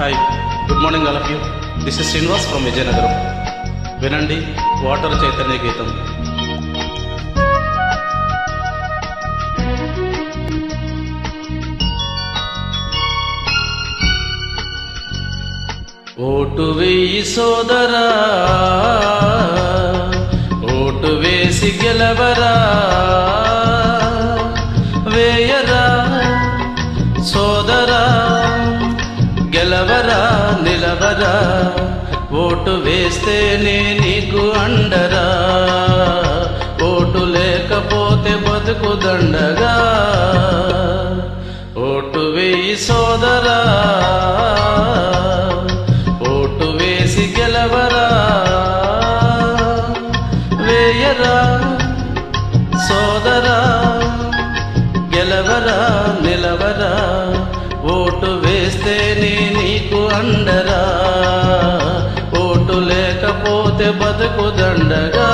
Hi good morning all of you this is Srinivas from Vizianagaram వినండి water Chaitanya గీతం. Vote వేయి సోదరా vote వేసి గెలవరా. నిలవరా నిలవరా ఓటు వేస్తేనే నీకు అండరా. ఓటు లేకపోతే బతుకు దండగా. ఓటు వేయి సోదరా ఓటు వేసి గెలవరా. వేయరా సోదరా గెలవరా నిలవరా. ఓటు వేస్తేనే నీకు అండరా ఓటు లేకపోతే బతుకు దండగా.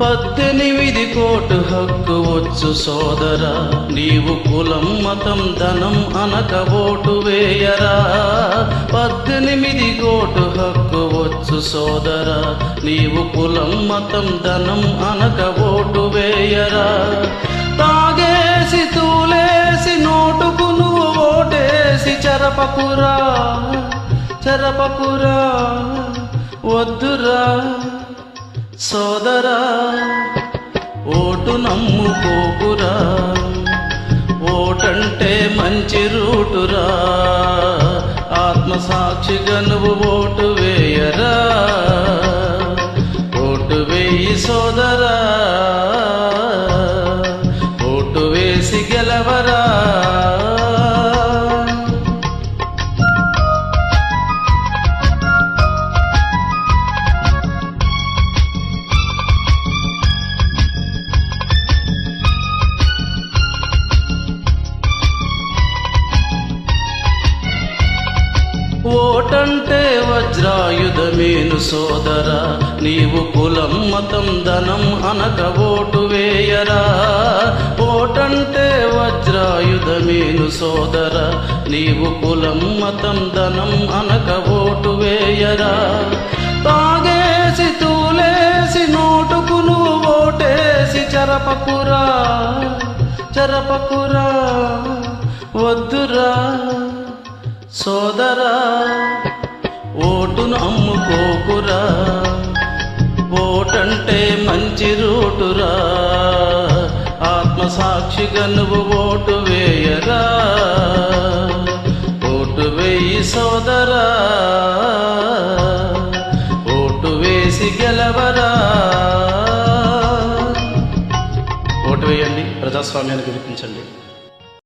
పద్దెనిమిది కోటు హక్కు వచ్చు సోదరా. నీవు కులం మతం ధనం అనక ఓటు వేయరా. పద్దెనిమిది కోటు హక్కు వచ్చు సోదరా. నీవు కులం మతం ధనం అనక ఓటు వేయరా. తాగేసి తూలేసి నోటుకు నువ్వు ఓటేసి చెరపకురా. చెరపకురా. వద్దురా. సోదరా ఓటు నమ్ముకోకురా. ఓటంటే మంచి రూటురా. ఆత్మసాక్షిగా నువ్వు ఓటు వేయరా. ఓటు వేయి సోదరా. ఓటు వేసి గెలవరా. ఓటంటే వజ్రాయుధమేను సోదర నీవు కులం మతం ధనం అనక ఓటు వేయరా. ఓటంటే వజ్రాయుధమేను సోదర నీవు కులం మతం ధనం అనక ఓటు వేయరా. తాగేసి తూలేసి నోటుకు నువ్వు ఓటేసి చరపకురా చరపకురా వద్దురా. సోదరా ఓటును అమ్ముకోకురా ఓటంటే మంచి రూటురా ఆత్మసాక్షిగా నువ్వు ఓటు వేయరా ఓటు వేయి సోదరా ఓటు వేసి గెలవరా. ఓటు వేయండి ప్రజాస్వామ్యాన్ని గెలిపించండి.